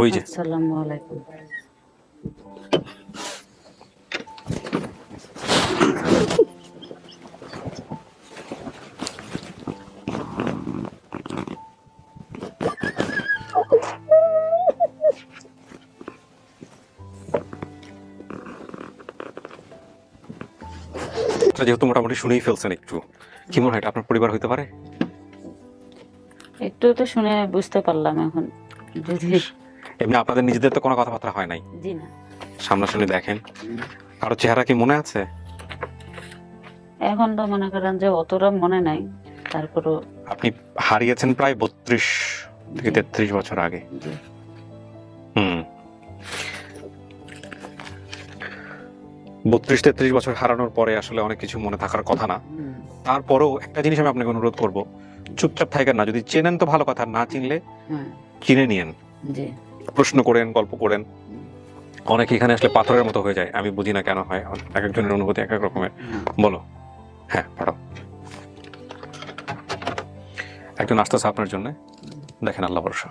ওই যে। আসসালামু আলাইকুম। যেহেতু মোটামুটি শুনেই ফেলছেন একটু কি মনে হয় আপনার পরিবার হইতে পারে? একটু তো শুনে বুঝতে পারলাম এখন। এমনি আপনাদের নিজেদের তো কোনো কথাবার্তা হয় নাই। জি না। সামনাসামনি দেখেন। কারও চেহারা কি মনে আছে? এখন তো মনে করেন যে অতটা মনে নাই। তারপরও আপনি হারিয়েছেন প্রায় বত্রিশ থেকে তেত্রিশ বছর আগে। হুম। বত্রিশ তেত্রিশ বছর হারানোর পরে আসলে অনেক কিছু মনে থাকার কথা না। তারপরেও একটা জিনিস আমি আপনাকে অনুরোধ করব। চুপচাপ থাকেন না। যদি চেনেন তো ভালো কথা না চিনলে হ্যাঁ। চিনে নিয়েন। প্রশ্ন করেন গল্প করেন। অনেকে এখানে আসলে পাথরের মতো হয়ে যায়। আমি বুঝি না কেন হয়। এক একজনের অনুভূতি এক এক রকমের। বলো। হ্যাঁ পাঠাও। একজন আসতেছে আপনার জন্য। দেখেন আল্লাহ ভরসা।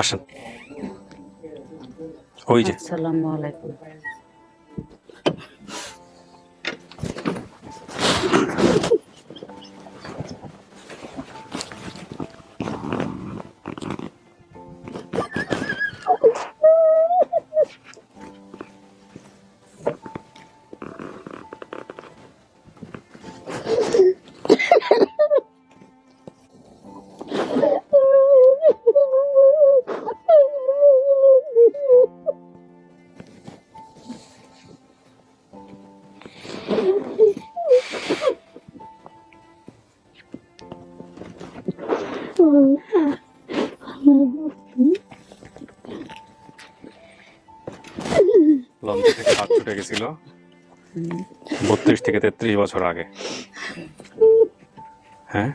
আসেন। ওই যে। আসসালামু লঞ্চ থেকে হাত ছুটে গেছিল। বত্রিশ থেকে তেত্রিশ বছর আগে। হ্যাঁ?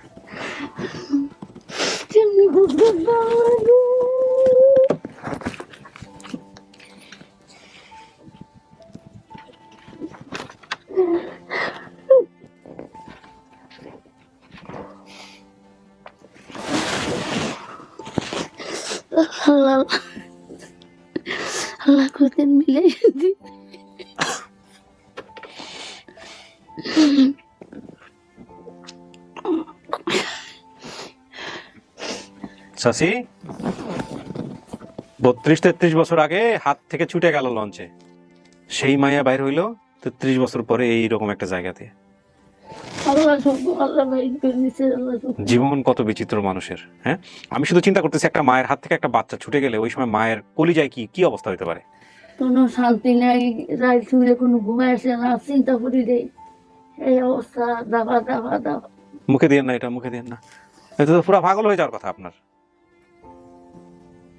শশি বত্রিশ তেত্রিশ বছর আগে হাত থেকে ছুটে গেল লঞ্চে। সেই মায়া বাইর হইল তেত্রিশ বছর পরে এইরকম একটা জায়গাতে। জীবন কত বিচিত্র মানুষের হ্যাঁ? আমি শুধু চিন্তা করতেছি একটা মায়ের হাত থেকে একটা বাচ্চা ছুটে গেলে ওই সময় মায়ের কলিজায় কি কি অবস্থা হতে পারে? কোনো শান্তি নাই রাত কোনো ঘুমায় আসে না চিন্তা করি রে। এই অবস্থা দাবা দাবা দাবা। মুখে দিয়ে না এটা মুখে দিয়ে না। এটা তো পুরো পাগল হয়ে যাওয়ার কথা আপনার।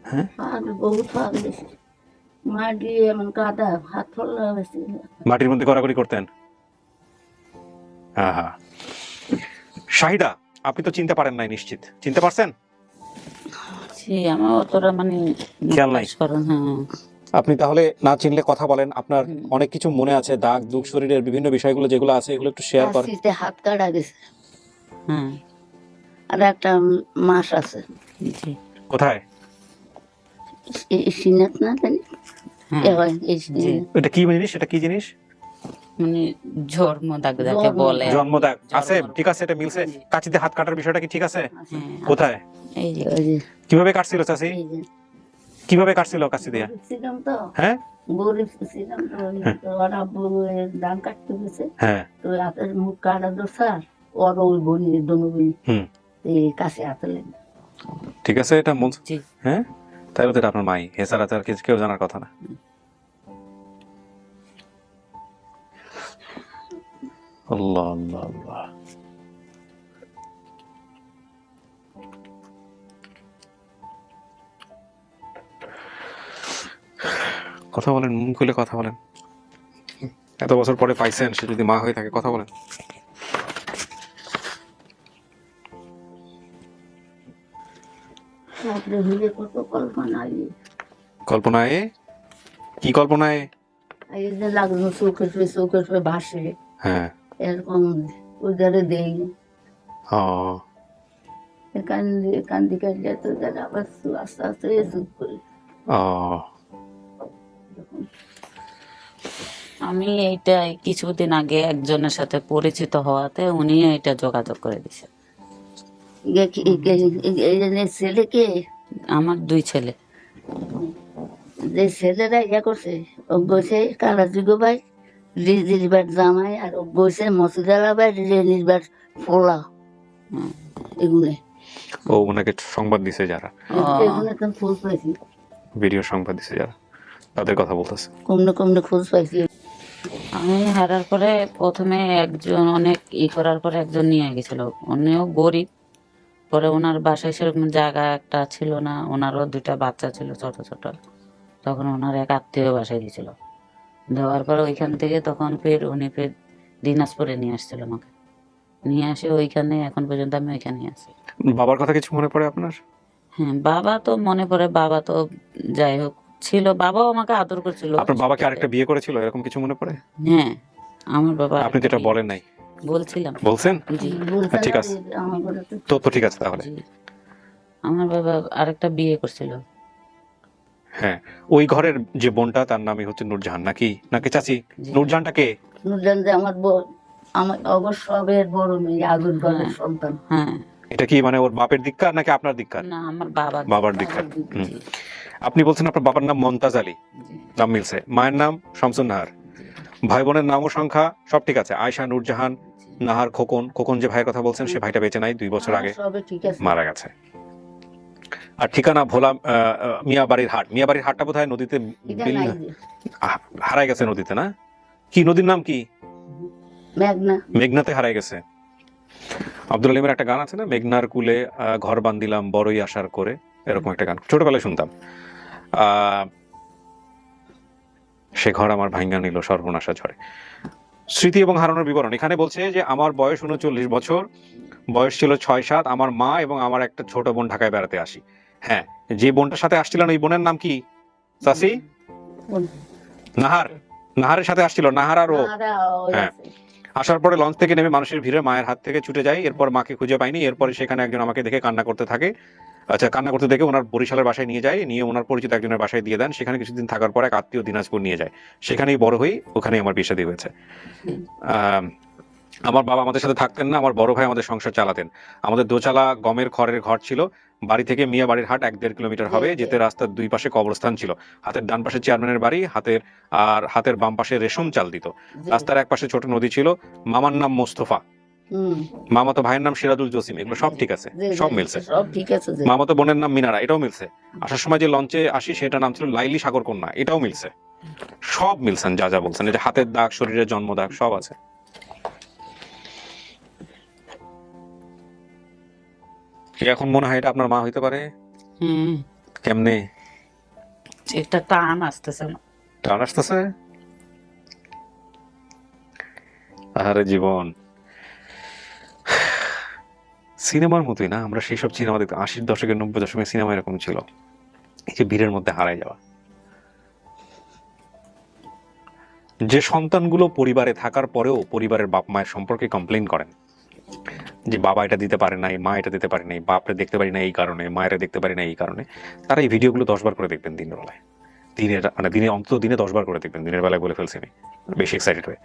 হ্যাঁ? আর বহুত ভাগ বেশি। মাটি এমন কাদা হাত ফলা বেশি মাটির মধ্যে গড়াগড়ি করতেন? আহা শাহিদা আপনি তো চিনতে পারেন নাই নিশ্চিত। চিনতে পারছেন? জি আমার অতটা মানে খেয়াল নাই। করেন হ্যাঁ। আপনি তাহলে না চিনলে কথা বলেন। আপনার অনেক কিছু মনে আছে দাগ দুঃখ শরীরের বিভিন্ন বিষয়গুলো যেগুলো আছে এগুলো একটু শেয়ার করেন। হাত কাটা গেছে। হ্যাঁ আর একটা মাস আছে। কোথায়? না জানি এ এই জি। সিনাত। এটা কি জিনিস? এটা কি জিনিস? মানে জন্ম যাকে বলে। জন্মদাগ আছে ঠিক আছে এটা মিলছে। কাচিতে হাত কাটার বিষয়টা কি ঠিক আছে? কোথায়? এই যে। ওই যে। কীভাবে কাটছিল কীভাবে কাটছিল দিয়ে? হ্যাঁ? হ্যাঁ। তো হ্যাঁ। তো ওই হাতের মুখ কাটা দোসার ওর ওই বনি দনু বনি এই কাছে হাতে ঠিক আছে এটা মন হ্যাঁ? তাহলে তো এটা আপনার মাই। এছাড়া তো আর কিছু কেউ জানার কথা না। আল্লাহ আল্লাহ আল্লাহ। কথা বলেন মন খুলে কথা বলেন। এত বছর পরে পাইছেন সে যদি মা হয়ে থাকে কথা বলেন। রাত্রে হইলে কত কল্পনা কল্পনায়? কি কল্পনায়? এই যে লাগল চোখের পে চোখের পে ভাসে। হ্যাঁ। এরকম ওইদারে দেই। ও। কান্দি কান্দি কান্দি তো আবার আস্তে আস্তে চুপ করি। ও। আমি এইটাই কিছুদিন আগে একজনের সাথে পরিচিত হওয়াতে উনি এটা যোগাযোগ করে যে ছেলেকে আমার দুই ছেলে। যে ছেলেরা ইয়া করছে ও গেছে কালাযুগ ভাই রিজির বাট জামাই আর ও গেছে মসুদালা ভাই ফোলা। হুম। এগুলো। ও ওনাকে সংবাদ দিছে যারা। এগুলো তো খোঁজ পাইছি। ভিডিও সংবাদ দিছে যারা। তাদের কথা বলতেছে। কমনে কমনে খোঁজ পাইছি। আমি হারার পরে প্রথমে একজন অনেক ই করার পরে একজন নিয়ে গেছিল। উনিও গরিব। পরে ওনার বাসায় সেরকম জায়গা একটা ছিল না। ওনারও দুইটা বাচ্চা ছিল ছোট ছোট। তখন ওনার এক আত্মীয় বাসায় দিয়েছিল দেওয়ার পর ওইখান থেকে তখন ফের উনি ফের দিনাজপুরে নিয়ে আসছিল আমাকে। নিয়ে আসে ওইখানে এখন পর্যন্ত আমি ওইখানে আছি। বাবার কথা কিছু মনে পড়ে আপনার? হ্যাঁ বাবা তো মনে পড়ে বাবা তো যাই হোক ছিল বাবাও আমাকে আদর করছিল। আপনার বাবাকে আরেকটা বিয়ে করেছিল এরকম কিছু মনে পড়ে? হ্যাঁ আমার বাবা আপনি যেটা বলেন নাই। বলছিলাম। বলছেন? জি। ঠিক আছে। তো তো ঠিক আছে তাহলে। আমার বাবা আরেকটা বিয়ে করছিল। হ্যাঁ। ওই ঘরের যে বোনটা তার নামই হচ্ছে নূরজাহান নাকি? নাকি চাচি? নূরজাহানটা কে? নুরজান যে আমার বউ আমার অবশ্য সবের বড় মেয়ে আগুন ঘরের হ্যাঁ। সন্তান। হ্যাঁ। এটা কি মানে ওর বাপের দিককার নাকি আপনার দিককার? না আমার বাবা বাবার দিককার। হুম। আপনি বলছেন আপনার বাবার নাম মমতাজ আলী। নাম মিলছে। মায়ের নাম শামসুন নাহার ভাই বোনের নাম ও সংখ্যা সব ঠিক আছে। আয়শা নূরজাহান। নাহার খোকন খোকন যে ভাইয়ের কথা বলছেন সে ভাইটা বেঁচে নাই দুই বছর আগে। হ্যাঁ, আছে। মারা গেছে। আর ঠিকানা ভোলা মিয়াবাড়ির হাট। মিয়াবাড়ির হাটটা বোধহয় নদীতে হারাই গেছে নদীতে না? কি নদীর নাম কি? মেঘনা। মেঘনাতে হারাই গেছে। আব্দুল আলিমের একটা গান আছে না? মেঘনার কুলে ঘর বান্দিলাম বড়ই আশার করে। এরকম একটা গান। ছোটবেলায় শুনতাম। আহ, সে ঘর আমার ভাঙ্গা নিল সর্বনাশা ঝরে স্মৃতি এবং হারানোর বিবরণ। এখানে বলছে যে আমার বয়স উনচল্লিশ বছর বয়স ছিল ছয় সাত আমার মা এবং আমার একটা ছোট বোন ঢাকায় বেড়াতে আসি। হ্যাঁ যে বোনটার সাথে আসছিলেন ওই বোনের নাম কি? সাসি? নাহার নাহারের সাথে আসছিল নাহার আর ও। হ্যাঁ। আসার পরে লঞ্চ থেকে নেমে মানুষের ভিড়ে মায়ের হাত থেকে ছুটে যাই এরপর মাকে খুঁজে পাইনি এরপরে সেখানে একজন আমাকে দেখে কান্না করতে থাকে। আচ্ছা কান্না করতে দেখে ওনার বরিশালের বাসায় নিয়ে যায় নিয়ে ওনার পরিচিত একজনের বাসায় দিয়ে দেন। সেখানে কিছুদিন থাকার পর এক আত্মীয় দিনাজপুর নিয়ে যায়। সেখানেই বড় হই ওখানেই আমার বিয়ে শাদী হয়েছে। আমার বাবা আমাদের সাথে থাকতেন না আমার বড় ভাই আমাদের সংসার চালাতেন। আমাদের দোচালা গমের খড়ের ঘর ছিল। বাড়ি থেকে মিয়া বাড়ির হাট এক দেড় কিলোমিটার হবে যেতে রাস্তার দুই পাশে কবরস্থান ছিল। হাতের ডান পাশে চেয়ারম্যানের বাড়ি হাতের আর হাতের বাম পাশে রেশম চাল দিত। রাস্তার এক পাশে ছোট নদী ছিল। মামার নাম মোস্তফা। মামাতো ভাইয়ের নাম সিরাজুল জসিম এগুলো সব ঠিক আছে সব মিলছে। সব ঠিক আছে মামাতো বোনের নাম মিনারা এটাও মিলছে। আসার সময় যে লঞ্চে আসি সেটা নাম ছিল লাইলি সাগর কন্যা এটাও মিলছে। সব মিলছেন যা যা বলছেন এই যে হাতের দাগ শরীরের জন্ম দাগ সব আছে। এখন মনে হয় এটা আপনার মা হইতে পারে? হুম। কেমনে? একটা টান আসতেছে। টান আসতেছে? আরে জীবন। সিনেমার মতোই না আমরা সেই সব সিনেমা দেখতাম। আশির দশকের নব্বই দশকের সিনেমা এরকম ছিল। এই যে ভিড়ের মধ্যে হারাই যাওয়া। যে সন্তানগুলো পরিবারে থাকার পরেও পরিবারের বাপ মায়ের সম্পর্কে কমপ্লেন করেন যে বাবা এটা দিতে পারে নাই মা এটা দিতে পারে নাই বাপরে দেখতে পারি না এই কারণে মায়েরা দেখতে পারি না এই কারণে তারা এই ভিডিওগুলো দশবার করে দেখবেন দিনের বেলায়। দিনের মানে দিনে অন্তত দিনে দশবার করে দেখবেন দিনের বেলায় বলে ফেলছি আমি। বেশি এক্সাইটেড হয়ে।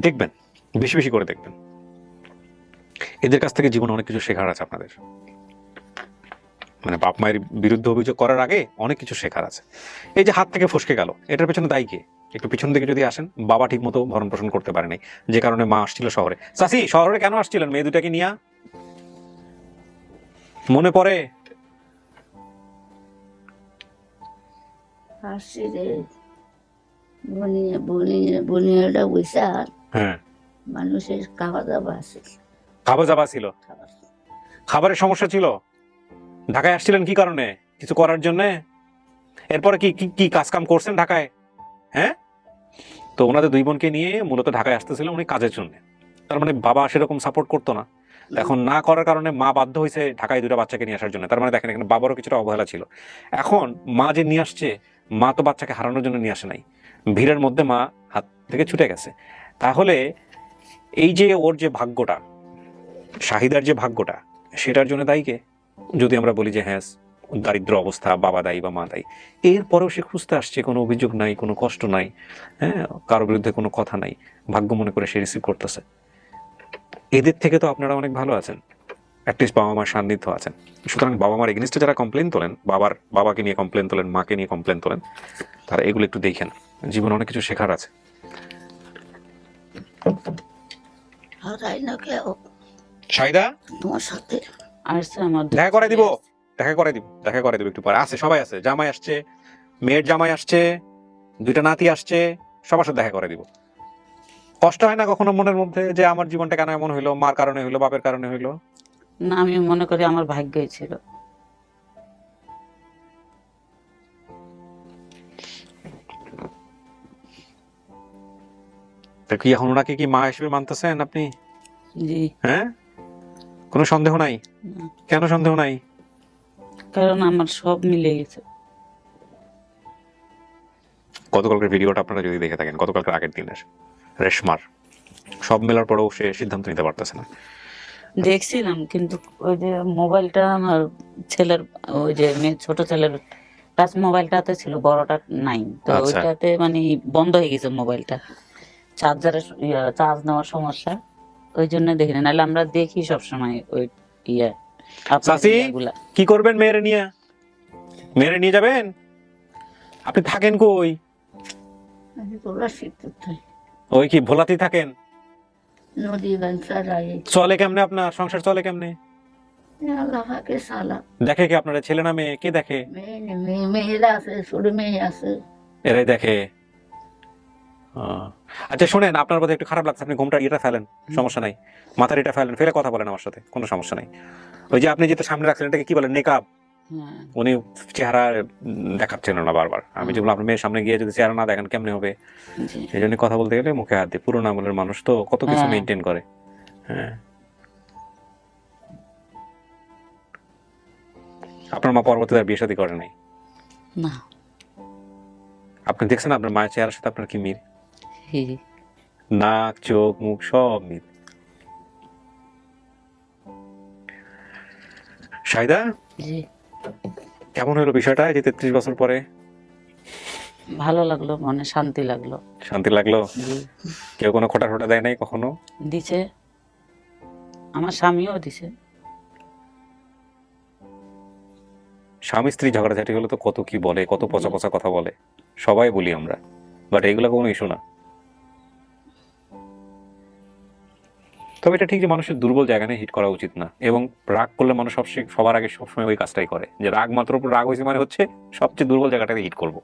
দেখবেন বেশি বেশি করে দেখবেন। এদের কাছ থেকে জীবনে অনেক কিছু শেখার আছে আপনাদের। মানে বাপ মায়ের বিরুদ্ধে অভিযোগ করার আগে অনেক কিছু শেখার আছে। এই যে হাত থেকে ফসকে গেল এটার পেছনে দায়ী কে? একটু পিছন দিকে যদি আসেন বাবা ঠিক মতো ভরণ পোষণ করতে পারেনি যে কারণে মা আসছিল শহরে। চাষি শহরে কেন আসছিলেন? মেয়ে দুটাকে নিয়ে মনে পড়ে? বনিয়ে হ্যাঁ। মানুষের খাওয়া দাওয়া আছে। খাবার যাবা ছিল। খাবারের সমস্যা ছিল। ঢাকায় আসছিলেন কি কারণে? কিছু করার জন্য? এরপরে কি, কি- কাজ কাম করছেন ঢাকায়? হ্যাঁ? তো ওনাদের দুই বোনকে নিয়ে মূলত ঢাকায় আসতেছিল উনি কাজের জন্য। তার মানে বাবা সেরকম সাপোর্ট করতো না। এখন না করার কারণে মা বাধ্য হয়েছে ঢাকায় দুটো বাচ্চাকে নিয়ে আসার জন্য। তার মানে দেখেন, এখানে বাবারও কিছুটা অবহেলা ছিল। এখন মা যে নিয়ে আসছে, মা তো বাচ্চাকে হারানোর জন্য নিয়ে আসে নাই। ভিড়ের মধ্যে মা হাত থেকে ছুটে গেছে। তাহলে এই যে ওর যে ভাগ্যটা শাহিদার যে ভাগ্যটা, সেটার জন্য দায়ী কে? যদি আমরা বলি যে হ্যাঁ দারিদ্র অবস্থা, বাবা দায়ী বা মা দায়ী, এরপরেও সে খুঁজতে আসছে, কোনো অভিযোগ নাই, কোনো কষ্ট নাই হ্যাঁ কারও বিরুদ্ধে কোনো কথা নাই, ভাগ্য মনে করে সে রিসিভ করতেছে। এদের থেকে তো আপনারা অনেক ভালো আছেন অ্যাটলিস্ট বাবা মার সান্নিধ্য আছেন। সুতরাং বাবা মার এগেনিস্টে যারা কমপ্লেন তোলেন, বাবার, বাবাকে নিয়ে কমপ্লেন তোলেন, মাকে নিয়ে কমপ্লেন তোলেন, তারা এগুলো একটু দেখেন। জীবনে অনেক কিছু শেখার আছে। কেউ? সাইদা তোমার সাথে আসছে আমার দেখা করে দিব। দেখা করে দিব দেখা করে দিব একটু পরে। আছে সবাই আছে। জামাই আসছে মেয়ের জামাই আসছে দুইটা নাতি আসছে সবার সাথে দেখা করে দিব। কষ্ট হয় না কখনো মনের মধ্যে যে আমার জীবনটা কেন এমন হইল মার কারণে হইল বাপের কারণে হইল? না আমি মনে করি আমার ভাগ্যই ছিল। তা কি এখন ওনাকে কি মা হিসেবে মানতেছেন আপনি? জি। হ্যাঁ? কোনো সন্দেহ নাই? কেন সন্দেহ নাই? কারণ আমার সব মিলে গেছে। গতকালকের ভিডিওটা আপনারা যদি দেখে থাকেন গতকালকের আগের দিনের রেশমার সব মেলার পরেও সে সিদ্ধান্ত নিতে পারতেছে না। দেখছিলাম কিন্তু ওই যে মোবাইলটা আমার ছেলের ওই যে মেয়ে ছোট ছেলের টাচ মোবাইলটাতে ছিল বড়টা নাই। তো আচ্ছা। ওইটাতে মানে বন্ধ হয়ে গেছে মোবাইলটা। চার্জারের চার্জ নেওয়ার সমস্যা। ওই জন্য দেখি না নাহলে আমরা দেখি সবসময় ওই ইয়ে চাচি? কি করবেন মেয়েরে নিয়ে? মেয়েরে নিয়ে যাবেন? আপনি থাকেন কই? আমি চাই ওই কি ভোলাতেই থাকেন? নদী বাঞ্চা রায়। চলে কেমনে আপনার? সংসার চলে কেমনে? দেখে কি আপনার ছেলে না মেয়ে? কে দেখে? মেয়ে নে- মেয়ে মেয়েরা আছে ছোট মেয়ে আছে। এরাই দেখে। আচ্ছা শুনেন আপনার বোধহয় একটু খারাপ লাগছে আপনি ঘুমটা ইয়েটা ফেলেন সমস্যা নাই। মাথার এটা ফেলেন ফেলে কথা বলেন আমার সাথে কোনো সমস্যা নাই। ওই যে আপনি যেটা সামনে রাখছেন এটাকে কি বলেন হ্যাঁ। উনি চেহারা দেখাচ্ছেন না বারবার। আমি যেগুলো আপনার মেয়ের সামনে গিয়ে যদি চেহারা না দেখেন কেমনে হবে? সেই জন্য কথা বলতে গেলে মুখে হাত দিয়ে পুরোনো আমলের মানুষ তো কত কিছু হ্যাঁ। মেনটেন করে। হ্যাঁ। আপনার মা পরবর্তীতে আর বিয়ে শাদী করে নাই? না। আপনি দেখছেন আপনার মায়ের চেহারার সাথে আপনার কি মিল? নাক চোখ মুখ সব মিল। সাইদা জি। কেমন হলো বিষয়টা এই যে তেত্রিশ বছর পরে? ভালো লাগল মনে শান্তি লাগল। শান্তি লাগল? কেউ কোনো খোটা খোটা দেয় নাই কখনো? দিছে। আমার স্বামীও দিছে। স্বামী স্ত্রী ঝগড়াঝাটি হলে তো কত কি বলে কত পচা পচা কথা বলে। সবাই বলি আমরা। বাট এগুলো কোনো ইস্যু না। তবে এটা ঠিক যে মানুষের দুর্বল জায়গা নিয়ে হিট করা উচিত না এবং রাগ করলে মানুষ সবসময় সবার আগে সবসময় ওই কাজটাই করে। যে রাগ মাত্র উপর রাগ হয়েছে মানে হচ্ছে সবচেয়ে দুর্বল জায়গাটাতে হিট করব।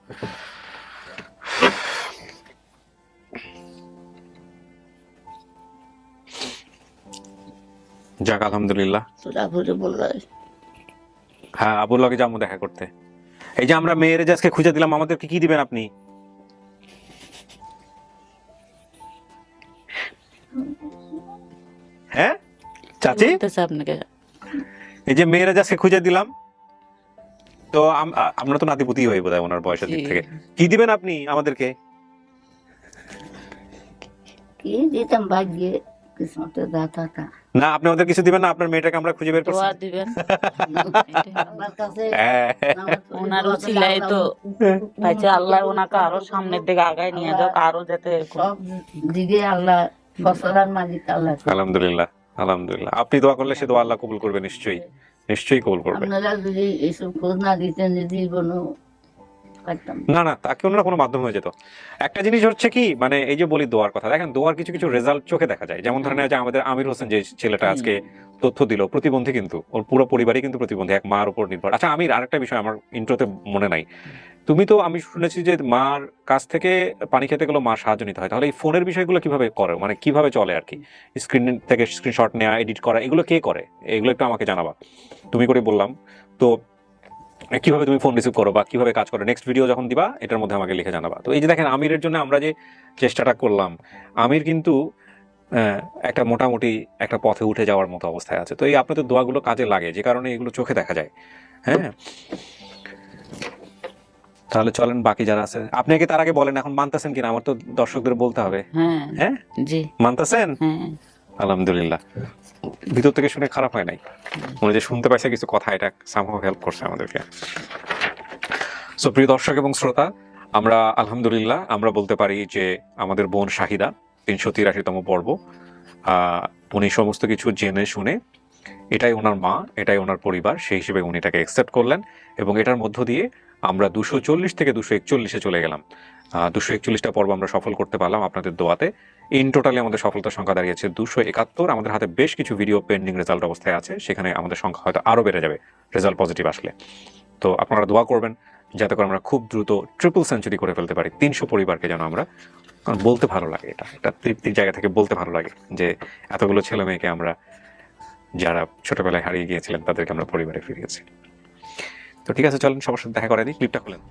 যাক আলহামদুলিল্লাহ। হ্যাঁ আবুল লগে যাব দেখা করতে। এই যে আমরা মেয়ের আজকে খুঁজে দিলাম আমাদেরকে কি দিবেন আপনি? চাচি? আপনাকে। এই যে মেয়ের খুঁজে দিলাম তো আমরা তো নাতিপুতি বোধ হয় ওনার বয়সের দিক থেকে। কি দিবেন আপনি আমাদেরকে? কি দিতাম ভাগ্যে কিসমতের দাতা তা না আপনি আমাদের কিছু দিবেন না আপনার মেয়েটাকে আমরা খুঁজে বের করছি। দোয়া দিবেন হ্যাঁ। ওনার উচিলাই তো। পাইছে আল্লাহ ওনাকে আরও সামনের দিকে আগায় নিয়ে যাক আরও যাতে দিকে আল্লাহ ফসলার মালিক আল্লাহ। আলহামদুলিল্লাহ। আলহামদুলিল্লাহ। আপনি দোয়া করলে সে দোয়া আল্লাহ কবুল করবে নিশ্চয়ই। নিশ্চয়ই কবুল করবে। আপনারা যদি এইসব খোঁজ না দিতেন যদি কোনো না না তাকে অন্য কোনো মাধ্যম হয়ে যেত। একটা জিনিস হচ্ছে কি মানে এই যে বলি দোয়ার কথা দেখেন দোয়ার কিছু কিছু রেজাল্ট চোখে দেখা যায়। যেমন ধরেন যে আমাদের আমির হোসেন যে ছেলেটা আজকে তথ্য দিল প্রতিবন্ধী কিন্তু ওর পুরো পরিবারই কিন্তু প্রতিবন্ধী এক মার উপর নির্ভর। আচ্ছা আমির আরেকটা বিষয় আমার ইন্ট্রোতে মনে নাই। তুমি তো, আমি শুনেছি যে মার কাছ থেকে পানি খেতে গেলেও মার সাহায্য নিতে হয়। তাহলে এই ফোনের বিষয়গুলো কীভাবে করো? মানে কীভাবে চলে আর কি? স্ক্রিন থেকে স্ক্রিনশট নেওয়া এডিট করা, এগুলো কে করে? এগুলো একটু আমাকে জানাবা। তুমি করে বললাম। তো কীভাবে তুমি ফোন রিসিভ করো বা কীভাবে কাজ করো? নেক্সট ভিডিও যখন দিবা, এটার মধ্যে আমাকে লিখে জানাবা। তো এই যে দেখেন, আমিরের জন্য আমরা যে চেষ্টাটা করলাম, আমির কিন্তু একটা মোটামুটি একটা পথে উঠে যাওয়ার মতো অবস্থায় আছে। তো এই আপনাদের দোয়াগুলো কাজে লাগে, যে কারণে এগুলো চোখে দেখা যায়। হ্যাঁ? তাহলে চলেন বাকি যারা আছে। আপনি আগে তার আগে বলেন এখন মানতেছেন কিনা? আমার তো দর্শকদের বলতে হবে। হ্যাঁ। হ্যাঁ? জি। মানতেছেন? হ্যাঁ। আলহামদুলিল্লাহ। ভিতর থেকে শুনে খারাপ হয় নাই? মনে যে শুনতে পাইছে কিছু কথা এটা সামহাও হেল্প করছে আমাদেরকে। সো প্রিয় দর্শক এবং শ্রোতা আমরা আলহামদুলিল্লাহ আমরা বলতে পারি যে আমাদের বোন শাহিদা তিনশো তিরাশিতম পর্ব আহ, উনি সমস্ত কিছু জেনে শুনে এটাই ওনার মা এটাই ওনার পরিবার সেই হিসেবে উনি এটাকে অ্যাকসেপ্ট করলেন এবং এটার মধ্য দিয়ে আমরা দুশো চল্লিশ থেকে দুশো একচল্লিশে চলে গেলাম। দুশো একচল্লিশটা পর্ব আমরা সফল করতে পারলাম আপনাদের দোয়াতে। ইন টোটালি আমাদের সফলতার সংখ্যা দাঁড়িয়েছে দুশো একাত্তর। আমাদের হাতে বেশ কিছু ভিডিও পেন্ডিং রেজাল্ট অবস্থায় আছে। সেখানে আমাদের সংখ্যা হয়তো আরও বেড়ে যাবে রেজাল্ট পজিটিভ আসলে। তো আপনারা দোয়া করবেন যাতে করে আমরা খুব দ্রুত ট্রিপল সেঞ্চুরি করে ফেলতে পারি। তিনশো পরিবারকে যেন আমরা, কারণ বলতে ভালো লাগে এটা। একটা তৃপ্তির জায়গা থেকে বলতে ভালো লাগে যে এতগুলো ছেলে মেয়েকে আমরা, যারা ছোটবেলায় হারিয়ে গিয়েছিলেন তাদেরকে আমরা পরিবারে ফিরিয়েছি। তো ঠিক আছে চলেন সবার সাথে দেখা করে দিই ক্লিপটা খুলেন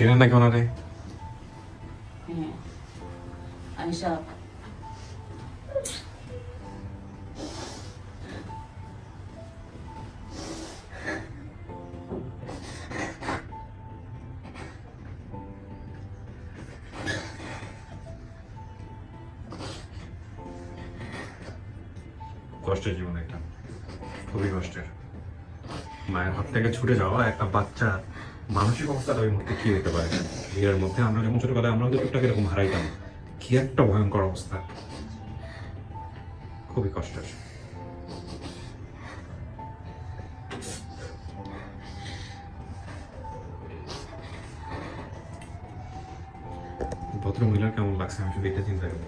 ছিলেন নাকি ওনারে হ্যাঁ। কষ্টের জীবন এটা। খুবই কষ্টের। মায়ের হাত থেকে ছুটে যাওয়া একটা বাচ্চা মানসিক অবস্থাটা ওই মুহূর্তে কি হতে পারে? ভিড়ের মধ্যে আমরা যখন ছোটবেলায় আমরা টুকটাক এরকম হারাইতাম, কি একটা ভয়ঙ্কর অবস্থা। খুবই কষ্টের। ভদ্র মহিলার কেমন লাগছে? আমি শুধু এটা চিন্তা করি।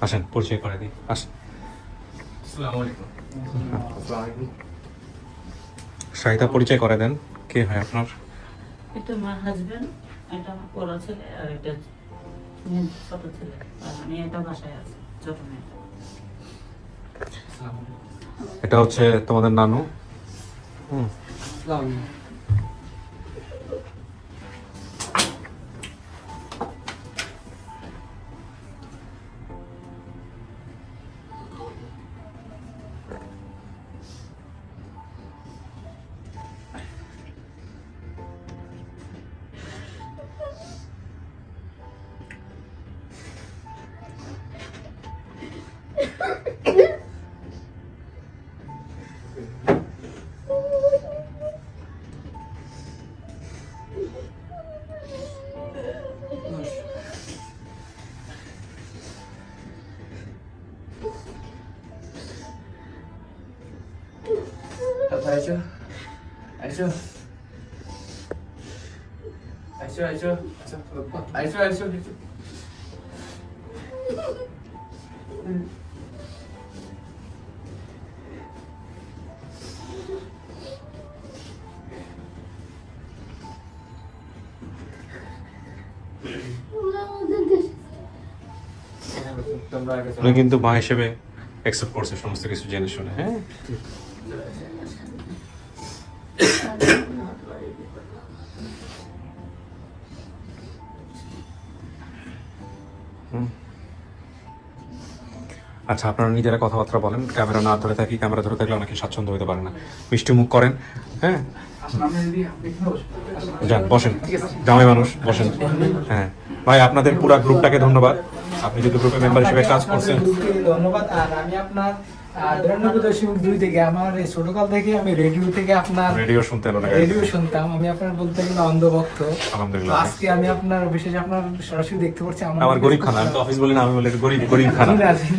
আসেন পরিচয় করে দিই। আসেন। সাহিতা পরিচয় করে দেন। কে হয় আপনার? এটা আমার হাজবেন্ড এটা আমার বড় ছেলে আর এটা ছোট ছেলে। আর আমি এটা বাসায় আছি ছোট মেয়েটা এটা হচ্ছে তোমাদের নানু। 아 Ha উনি কিন্তু মা হিসেবে অ্যাকসেপ্ট করছে সমস্ত কিছু জেনে শুনে হ্যাঁ? আচ্ছা আপনারা নিজেরা কথাবার্তা বলেন ক্যামেরা না ধরে থাকি ক্যামেরা ধরে থাকলে অনেকে স্বাচ্ছন্দ্য হতে পারে না। মিষ্টি মুখ করেন হ্যাঁ? যান বসেন। জামাই মানুষ বসেন। হ্যাঁ। ভাই আপনাদের পুরো গ্রুপটাকে ধন্যবাদ। আপনি যদি গ্রুপের মেম্বার হিসেবে কাজ করছেন। ধন্যবাদ। আর আমি আপনার দশমিক দুই থেকে আমার এই ছোটকাল থেকে আমি রেডিও থেকে আপনার রেডিও শুনতে রেডিও শুনতাম। আমি আপনার বলতে গেলে অন্ধভক্ত। আলহামদুলিল্লাহ। আজকে আমি আপনার বিশেষ আপনার সরাসরি দেখতে পাচ্ছি আমার গরিব খানা তো অফিস বলি না আমি বলি গরিব গরিব খানা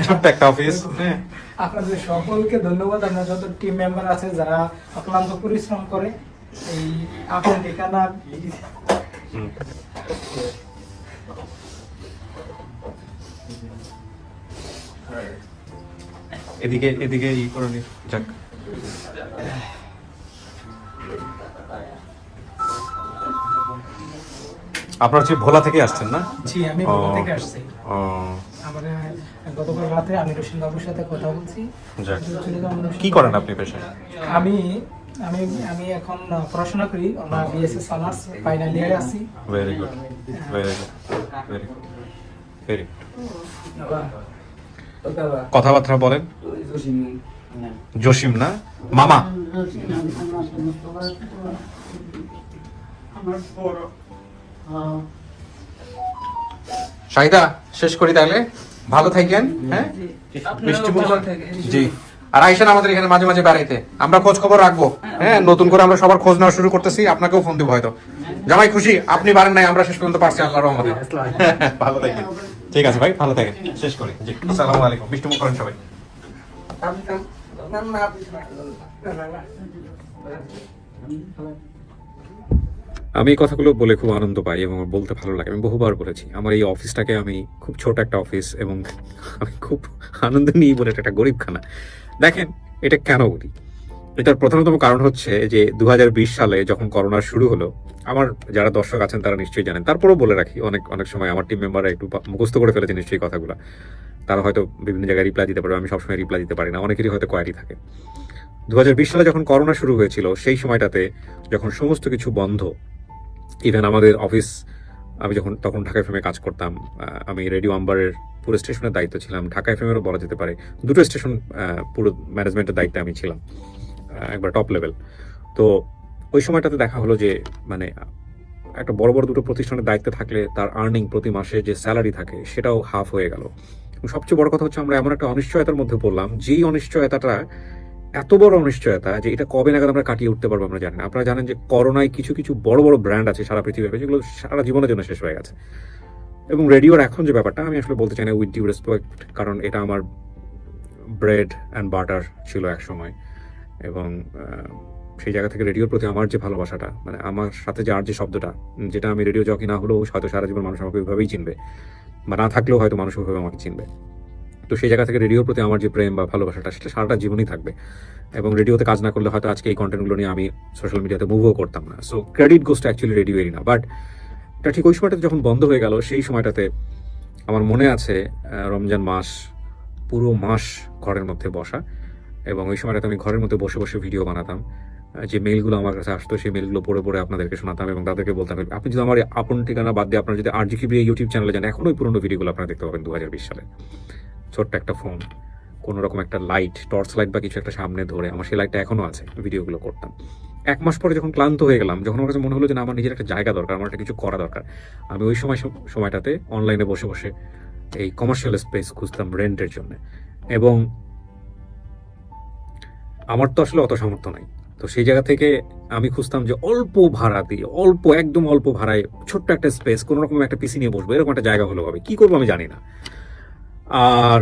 ছোট্ট একটা অফিস হ্যাঁ। আপনাদের সকলকে ধন্যবাদ। আপনার যত টিম মেম্বার আছে যারা অক্লান্ত পরিশ্রম করে এই আপনার ঠিকানা। এদিকে এদিকে ই করে নি যাক। আপনার হচ্ছে ভোলা থেকে আসছেন না? জি আমি। কোথা থেকে আসছি। গতকাল রাতে আমি বাবুর সাথে কথা বলছি। কি করেন আপনি পেশায়? আমি আমি আমি এখন পড়াশোনা করি। আমরা বিএসসি অনার্স ফাইনাল ইয়ারে আছি। Very good very good very good very কথাবার্তা বলেন। জসিম। না? মামা। শাহিদা শেষ করি তাহলে। ভালো থাকেন হ্যাঁ? মিষ্টি জি। আর আইসেন আমাদের এখানে মাঝে মাঝে বেড়াইতে। আমরা খোঁজ খবর রাখব। হ্যাঁ নতুন করে আমরা সবার খোঁজ নেওয়া শুরু করতেছি। আপনাকেও ফোন দিব হয়তো। জামাই খুশি? আপনি পারেন নাই আমরা শেষ পর্যন্ত পারছি আল্লাহ রহমতে। ভালো থাকেন। ঠিক আছে ভাই ভালো থাকেন। শেষ করি। জি আসসালামু আলাইকুম। মিষ্টি মুখ করেন সবাই। আমি এই কথাগুলো বলে খুব আনন্দ পাই এবং আমার বলতে ভালো লাগে। আমি বহুবার বলেছি আমার এই অফিসটাকে আমি খুব ছোট একটা অফিস এবং আমি খুব আনন্দ নিয়ে বলে এটা একটা গরিবখানা। দেখেন, এটা কেন বলি এটার প্রধানতম কারণ হচ্ছে যে দু হাজার বিশ সালে যখন করোনা শুরু হলো, আমার যারা দর্শক আছেন তারা নিশ্চয়ই জানেন, তারপরেও বলে রাখি, অনেক অনেক সময় আমার টিম মেম্বাররা একটু মুখস্থ করে ফেলেছে নিশ্চয়ই কথাগুলো। তারা হয়তো বিভিন্ন জায়গায় রিপ্লাই দিতে পারবে আমি সবসময় রিপ্লাই দিতে পারি না, অনেকেরই হয়তো কোয়ারি থাকে। দুহাজার বিশ সালে যখন করোনা শুরু হয়েছিল, সেই সময়টাতে যখন সমস্ত কিছু বন্ধ ইভেন আমাদের অফিস আমি যখন, তখন ঢাকা এফএমে কাজ করতাম আমি রেডিও আম্বারের পুরো স্টেশনের দায়িত্ব ছিলাম। ঢাকা এফএমেরও বলা যেতে পারে। দুটো স্টেশন পুরো ম্যানেজমেন্টের দায়িত্বে আমি ছিলাম একবার টপ লেভেল তো ওই সময়টাতে দেখা হলো যে মানে একটা বড় বড় দুটো প্রতিষ্ঠানের দায়িত্বে থাকলে তার আর্নিং প্রতি মাসে যে স্যালারি থাকে, সেটাও হাফ হয়ে গেল। সবচেয়ে বড় কথা হচ্ছে, আমরা এমন একটা অনিশ্চয়তার মধ্যে পড়লাম, যেই অনিশ্চয়তাটা এত বড় অনিশ্চয়তা যে এটা কবে নাগাদ আমরা কাটিয়ে উঠতে পারব আমরা জানি না। আপনারা জানেন যে করোনায় কিছু কিছু বড় বড় ব্র্যান্ড আছে সারা পৃথিবীতে যেগুলো সারা জীবনের জন্য শেষ হয়ে গেছে। এবং রেডিওর এখন যে ব্যাপারটা, আমি আসলে বলতে চাই না উইথ ডিউ রেসপেক্ট কারণ এটা আমার ব্রেড অ্যান্ড বাটার ছিল এক সময়। এবং সেই জায়গা থেকে রেডিওর প্রতি আমার যে ভালোবাসাটা মানে আমার সাথে যে আর যে শব্দটা, যেটা আমি রেডিও জকি না হলেও হয়তো সারা জীবন মানুষ আমাকে ওইভাবেই চিনবে। বা না থাকলেও হয়তো মানুষ ওইভাবে আমাকে চিনবে। তো সেই জায়গা থেকে রেডিওর প্রতি আমার যে প্রেম বা ভালোবাসাটা, সেটা সারাটা জীবনই থাকবে। এবং রেডিওতে কাজ না করলে হয়তো আজকে এই কন্টেন্টগুলো নিয়ে আমি সোশ্যাল মিডিয়াতে মুভও করতাম না। সো ক্রেডিট গোসটা অ্যাকচুয়ালি রেডিওয়েরই না বাট এটা ঠিক ওই সময়টাতে যখন বন্ধ হয়ে গেল, সেই সময়টাতে আমার মনে আছে রমজান মাস, পুরো মাস ঘরের মধ্যে বসা। এবং ওই সময়টাতে আমি ঘরের মধ্যে বসে বসে ভিডিও বানাতাম। যে মেলগুলো আমার কাছে আসতো, সেই মেলগুলো পড়ে পড়ে আপনাদেরকে শোনাতাম এবং তাদেরকে বলতাম, আপনি যদি আমার আপন ঠিকানা বাদ দিয়ে আপনার যদি আর জি ইউটিউব চ্যানেলে যান এখন ওই পুরোনো ভিডিওগুলো আপনারা দেখতে পাবেন দু হাজার বিশ সালে। ছোট্ট একটা ফোন কোনো রকম একটা লাইট টর্চ লাইট বা কিছু একটা সামনে ধরে আমার সেই লাইটটা এখনও আছে ভিডিওগুলো করতাম। এক মাস পরে যখন ক্লান্ত হয়ে গেলাম, যখন আমার কাছে মনে হলো যে আমার নিজের একটা জায়গা দরকার, আমার একটা কিছু করা দরকার, আমি ওই সময় সময়টাতে অনলাইনে বসে বসে এই কমার্শিয়াল স্পেস খুঁজতাম রেন্টের জন্য। এবং আমার তো আসলে অত সামর্থ্য নাই। তো সেই জায়গা থেকে আমি খুঁজতাম যে অল্প ভাড়া দিয়ে, অল্প, একদম অল্প ভাড়ায় ছোট্ট একটা স্পেস কোনো রকম একটা পিসি নিয়ে বসবো, এরকম একটা জায়গা হলো হবে, কি করব আমি জানি না। আর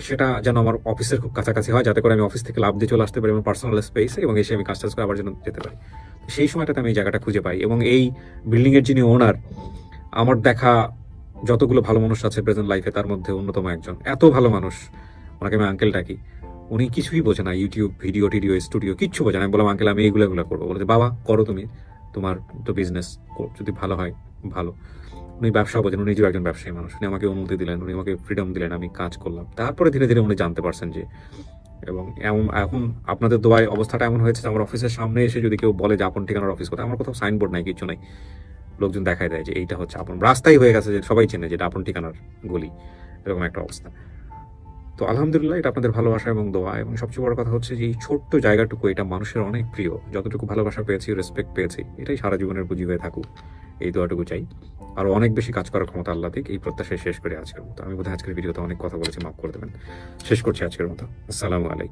সেটা যেন আমার অফিসের খুব কাছাকাছি হয়, যাতে করে আমি অফিস থেকে লাভ দিয়ে চলে আসতে পারি আমার পার্সোনাল স্পেস এবং এসে আমি কাজ টাজ করে আবার যেন যেতে পারি। সেই সময়টাতে আমি এই জায়গাটা খুঁজে পাই এবং এই বিল্ডিংয়ের যিনি ওনার আমার দেখা যতগুলো ভালো মানুষ আছে প্রেজেন্ট লাইফে তার মধ্যে অন্যতম একজন। এত ভালো মানুষ, ওনাকে আমি আঙ্কেল ডাকি। উনি কিছুই বোঝে না ইউটিউব ভিডিও টিডিও স্টুডিও কিচ্ছু বোঝে না। আমি বললাম আঙ্কেল আমি এইগুলো এগুলো করব। বলে বাবা, করো তুমি। তোমার তো বিজনেস যদি ভালো হয়, ভালো। উনি ব্যবসা বোঝেন, উনি নিজেও একজন ব্যবসায়ী মানুষ। উনি আমাকে অনুমতি দিলেন, উনি আমাকে ফ্রিডম দিলেন, আমি কাজ করলাম। তারপরে ধীরে ধীরে উনি জানতে পারছেন যে, এবং এমন, এখন আপনাদের দোয়ায় অবস্থাটা এমন হয়েছে আমার অফিসের সামনে এসে যদি কেউ বলে যে, আপন ঠিকানার অফিস কোথায়? আমার কোথাও সাইনবোর্ড নাই, কিছু নাই। লোকজন দেখায় দেয় যে, এইটা হচ্ছে আপন। রাস্তাই হয়ে গেছে যে, সবাই চেনে যেটা আপন ঠিকানার গলি। এরকম একটা অবস্থা। তো আলহামদুলিল্লাহ, এটা আপনাদের ভালোবাসা এবং দোয়া। এবং সবচেয়ে বড় কথা হচ্ছে যে, এই ছোট্ট জায়গাটুকু, এটা মানুষের অনেক প্রিয়। যতটুকু ভালোবাসা পেয়েছি রেসপেক্ট পেয়েছি, এটাই সারা জীবনের পুঁজি হয়ে থাকুক। এই দোয়াটুকু চাই। আরও অনেক বেশি কাজ করার ক্ষমতা আল্লাহ দিক। এই প্রত্যাশায় শেষ করে আজকের মতো। আমি বোধহয় আজকের ভিডিওতে অনেক কথা বলেছি, মাফ করে দেবেন। শেষ করছি আজকের মতো। আসসালামু আলাইকুম।